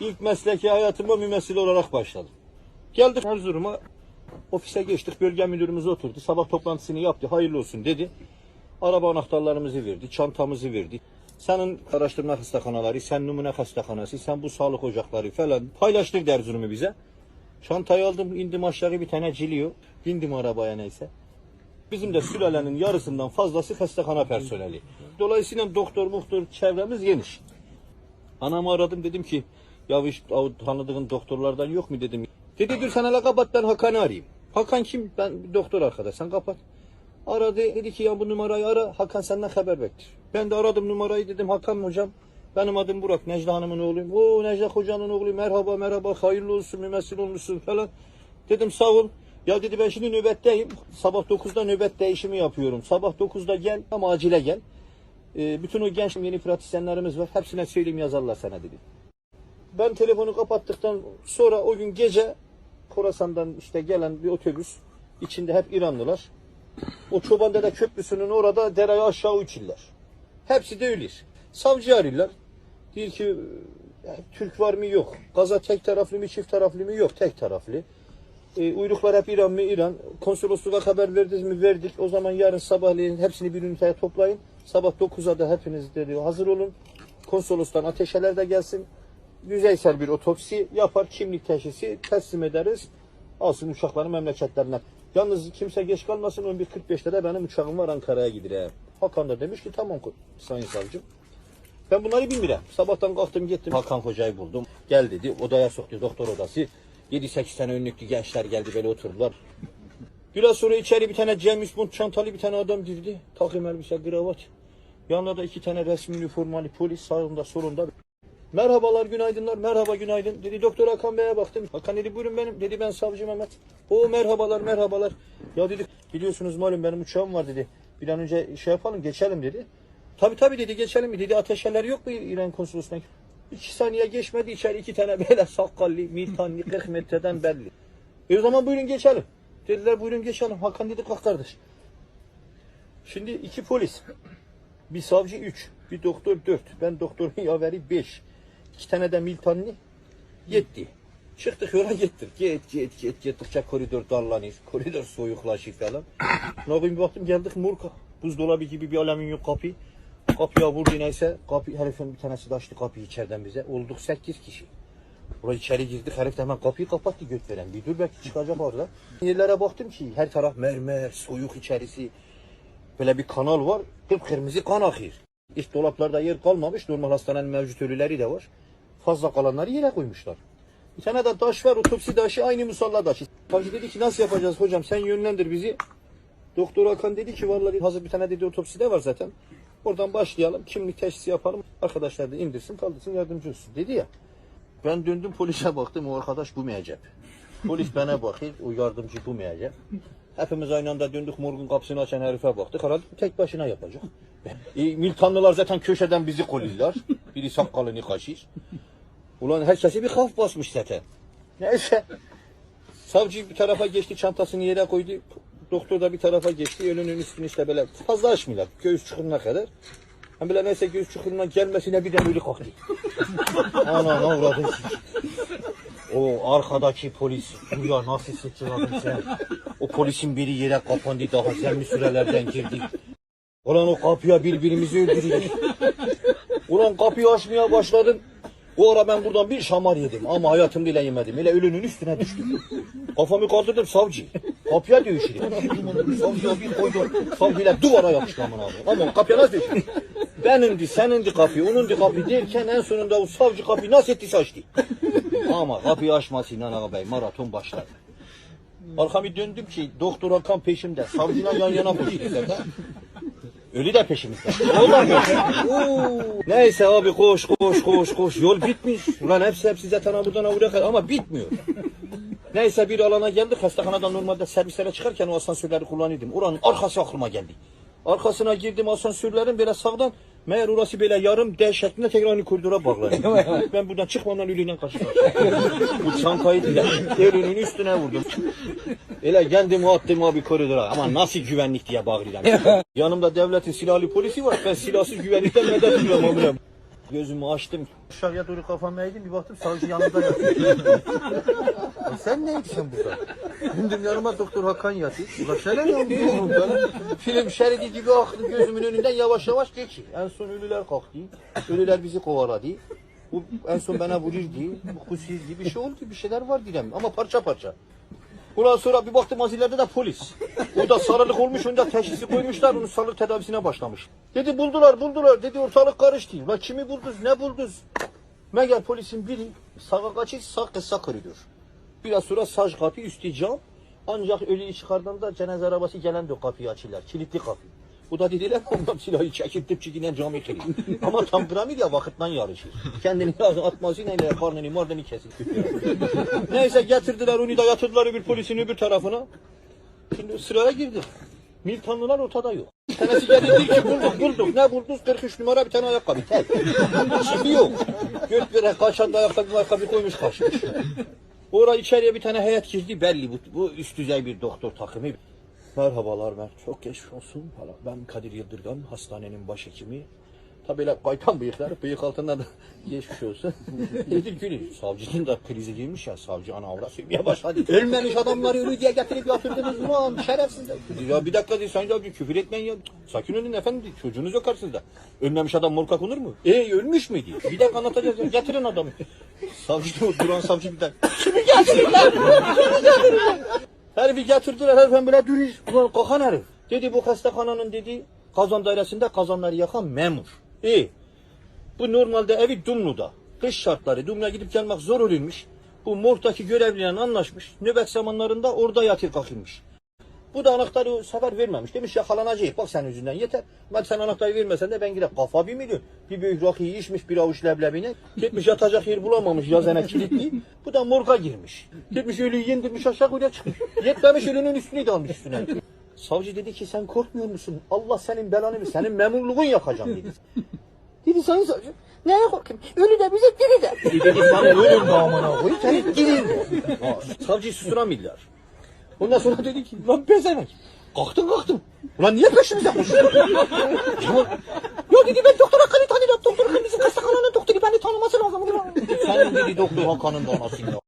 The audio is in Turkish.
İlk mesleki hayatıma mümessil olarak başladım. Geldik Erzurum'a, ofise geçtik, bölge müdürümüz oturdu. Sabah toplantısını yaptı, hayırlı olsun dedi. Araba anahtarlarımızı verdi, çantamızı verdi. Senin araştırma hastaneleri, sen numune hastahanesi, sen bu sağlık ocakları falan paylaştırdı Erzurum'u bize. Çantayı aldım, indim aşağı bir tane ciliyor. Bindim arabaya neyse. Bizim de sülalenin yarısından fazlası hastahane personeli. Dolayısıyla doktor muhtor çevremiz geniş. Anamı aradım dedim ki ya o tanıdığın doktorlardan yok mu dedim. Dedi dur sen hele kapat ben Hakan'ı arayayım. Hakan kim? Ben bir doktor arkadaş sen kapat. Aradı dedi ki ya bu numarayı ara Hakan senden haber bekler. Ben de aradım numarayı dedim Hakan hocam benim adım Burak Necla Hanım'ın oğluyum. O Necla hocanın oğlu merhaba merhaba hayırlı olsun mümessil olmuşsun falan. Dedim sağ ol. Ya dedi ben şimdi nöbetteyim. Sabah 9'da nöbet değişimi yapıyorum. Sabah 9'da gel ama acile gel. Ee, bütün o genç yeni pratisyenlerimiz var. Hepsine söyleyeyim yazarlar sana dedi. Ben telefonu kapattıktan sonra o gün gece Khorasan'dan işte gelen bir otobüs içinde hep İranlılar. O Çobandere Köprüsü'nün orada dereye aşağı uçurlar. Hepsi de ölür. Savcı arıyorlar. Diyor ki "Ya, Türk var mı yok. Gaza tek taraflı mı çift taraflı mı yok tek taraflı. E, uyruklar hep İran mı İran. Konsolosluğa haber verdiniz mi verdik. O zaman yarın sabahleyin hepsini bir üniteye toplayın. Sabah 9'a da hepiniz dedi hazır olun. Konsolostan ateşeler de gelsin. Yüzeysel bir otopsi yapar. Kimlik teşhisi teslim ederiz. Alsın uçakları memleketlerine. Yalnız kimse geç kalmasın 11.45'te de benim uçağım var Ankara'ya gidiyor. Hakan da demiş ki tamam sayın savcım. Ben bunları bilmirəm. Sabahtan kalktım gittim Hakan Hoca'yı buldum. Gel dedi odaya soktu doktor odası. 7-8 tane önlüklü gençler geldi böyle oturdular. Biraz sonra içeri bir tane James Bond çantalı bir tane adam girdi. Takım elbise, kravat. Yanında da iki tane resmi üniformalı polis sağında solunda. Merhabalar günaydınlar merhaba günaydın dedi doktor Hakan Bey'e baktım. Hakan dedi buyurun benim dedi ben savcı Mehmet. O merhabalar merhabalar. Ya dedi biliyorsunuz malum benim uçağım var dedi. Bir an önce şey yapalım geçelim dedi. Tabi tabi dedi geçelim mi dedi ateşeler yok mu İran konsolosluğuna? İki saniye geçmedi içeri iki tane böyle sakallı, miltanlı, 40 metreden belli. E o zaman buyurun geçelim. Dediler buyurun geçelim. Hakan dedi kalk kardeş. Şimdi iki polis. Bir savcı üç. Bir doktor dört. Ben doktorun yaveri beş. İki tane de miltanlı. Yetti. Çıktık yola gittik. Git git git gittikçe koridor darlanır. Koridor soyuklaşır falan. Yapayım bir baktım geldik Murka. Buzdolabı gibi bir alüminyum kapı. Kapıya vurdu neyse. Kapı, herifin bir tanesi de açtı kapıyı içeriden bize. Olduk sekiz kişi. Buraya içeri girdik. Herif de hemen kapıyı kapattı göt veren. Bir dur belki çıkacak orada. Yerlere baktım ki her taraf mermer, soyuk içerisi. Böyle bir kanal var. Kıpkırmızı kan akıyor. İç dolaplarda yer kalmamış. Normal hastanenin mevcut ölüleri de var. Fazla kalanları yere koymuşlar. Bir tane de taş var. Otopsi taşı aynı musalla taşı. Savcı dedi ki nasıl yapacağız hocam sen yönlendir bizi. Doktor Hakan dedi ki vallahi hazır bir tane dedi otopsi de var zaten. Oradan başlayalım. Kimlik teşhisi yapalım. Arkadaşlar da indirsin kaldırsın yardımcı olsun dedi ya. Ben döndüm polise baktım o arkadaş bu meyecek. Polis bana bakıyor o yardımcı bu meyecek. Hepimiz aynı anda döndük morgun kapısını açan herife baktık. Herhalde tek başına yapacak. E, Miltanlılar zaten köşeden bizi kolluyorlar. Biri sakalını kaşır. Ulan herkesi bir haf basmış zaten. Neyse. Savcı bir tarafa geçti çantasını yere koydu. Doktor da bir tarafa geçti. Önünün üstünü işte böyle fazla açmıyorlar. Göğüs çukuruna kadar. Hem bile neyse göğüs çukuruna gelmesine bir de ölü kalktı. Ana uğradın O arkadaki polis. Buraya nasıl sıçradın sen? O polisin biri yere kapandı daha zemli sürelerden girdi. Ulan o kapıya birbirimizi öldürdük. Ulan kapıyı açmaya başladım. O ara ben buradan bir şamar yedim ama hayatım bile yemedim. Öyle ölünün üstüne düştüm. Kafamı kaldırdım savcı. Kapıya dövüştüm. Savcıya bir koydum. Savcıyla duvara yapıştı aman abi. Ama kapıya nasıl düştü? Benimdi, senindi kapı, onundu kapı derken en sonunda o savcı kapıyı nasıl ettiyse açtı. Ama kapıyı açmasıyla ağabey maraton başladı. Arkamı döndüm ki doktor Hakan peşimde. Savcıyla yan yana koşuyorlar. Ölü de peşimizde. Oo. Neyse abi koş koş koş koş. Yol bitmiş. Ulan hepsi hepsi zaten buradan buraya kadar ama bitmiyor. Neyse bir alana geldik. Hastanedan normalde servislere çıkarken o asansörleri kullanıyordum. Oranın arkası aklıma geldi. Arkasına girdim asansörlerin böyle sağdan meğer orası böyle yarım D şeklinde tekrar aynı koridora bağlanıyor. ben buradan çıkmadan ölüyle karşı karşıya. Bu çantayı da ölünün üstüne vurdum. Öyle kendimi attım abi koridora ama nasıl güvenlik diye bağırıyorum. Yanımda devletin silahlı polisi var. Ben silahsız güvenlikten medet amirim. Gözümü açtım. Aşağıya doğru kafamı eğdim bir baktım savcı yanımda yatıyor. E sen neydi sen burada? Döndüm yanıma doktor Hakan yatıyor. Ulan şöyle ne oldu? Film şeridi gibi aktı gözümün önünden yavaş yavaş geçiyor. En son ölüler kalktı. Ölüler bizi kovaladı. Bu en son bana vururdu. Bu kusizdi. Bir şey oldu. Bir şeyler var direm. Ama parça parça. Ondan sonra bir baktım az ileride de polis. O da sarılık olmuş, onda teşhisi koymuşlar, onun sarılık tedavisine başlamış. Dedi buldular, buldular. Dedi ortalık karıştı. La kimi buldunuz, ne buldunuz? Meğer polisin biri sağa kaçış, sağ kısa koridor. Biraz sonra saç kapı üstü cam. Ancak ölüyü çıkardığında cenaze arabası gelen de kapıyı açırlar. Kilitli kapı. Bu da dediler ondan silahı çekip tıpçıkinen camı kırıyor. Ama tam piramid ya vakitten yarışır. Kendini atmasıyla ile karnını mardını kesip Neyse getirdiler onu da yatırdılar öbür polisin öbür tarafına. Şimdi sıraya girdi. Miltanlılar ortada yok. Bir tanesi geldi ki bulduk bulduk. Ne buldunuz? 43 numara bir tane ayakkabı. Tel. Şimdi yok. Göt veren kaçan da ayakkabı ayakkabı koymuş kaçmış. Oraya içeriye bir tane heyet girdi belli bu, bu üst düzey bir doktor takımı. Merhabalar Mert. Çok geçmiş olsun. Ben Kadir Yıldırgan, hastanenin başhekimi. Tabii öyle kaytan bıyıklar, bıyık altında da geçmiş olsun. Dedim gülü, savcının da krizi girmiş ya, savcı ana avra sövmeye başladı. Ölmemiş adamları ölü diye getirip yatırdınız mı şerefsizler. Dedi, Ya bir dakika dedi, Sayın Savcı küfür etmeyin ya. Sakin olun efendim, çocuğunuz yok karşınızda. Ölmemiş adam morka konur mu? E ölmüş mü diye. Bir dakika anlatacağız ya, getirin adamı. Savcı duran savcı bir dakika. Kimi getirin lan? Kimi getirin lan? Herifi getirdiler herifin böyle duruyor. Ulan kokan herif. Dedi bu hastanenin dedi kazan dairesinde kazanları yakan memur. İyi. Bu normalde evi Dumlu'da. Kış şartları. Dumlu'ya gidip gelmek zor olurmuş. Bu morgdaki görevliyle anlaşmış. Nöbet zamanlarında orada yatır kalkılmış. Bu da anahtarı sefer vermemiş. Demiş yakalanacak. Bak sen yüzünden yeter. Ben sen anahtarı vermesen de ben gidip kafa bir milyon. Bir büyük rakıyı içmiş bir avuç leblebine. Gitmiş yatacak yer bulamamış yazana kilitli. Bu da morga girmiş. Gitmiş ölüyü yendirmiş aşağı oraya çıkmış. Yetmemiş ölünün üstüne de almış üstüne. Savcı dedi ki sen korkmuyor musun? Allah senin belanı versin. Senin memurluğun yakacağım dedi. Dedi sayın savcı. Neye korkayım? Ölü de bize diri de. Dedi, senin ölün de amına koyayım. Senin. Ha, Savcıyı susturamadılar. Ondan sonra dedi ki lan pezevenk. Kalktın kalktın. Ulan niye peşimize koşuyorsun? ya, dedi ben doktor Hakan'ı tanıyorum. Doktor Hakan bizim hastanenin doktoru beni tanıması lazım. Sen dedi doktor Hakan'ın da anasını ya.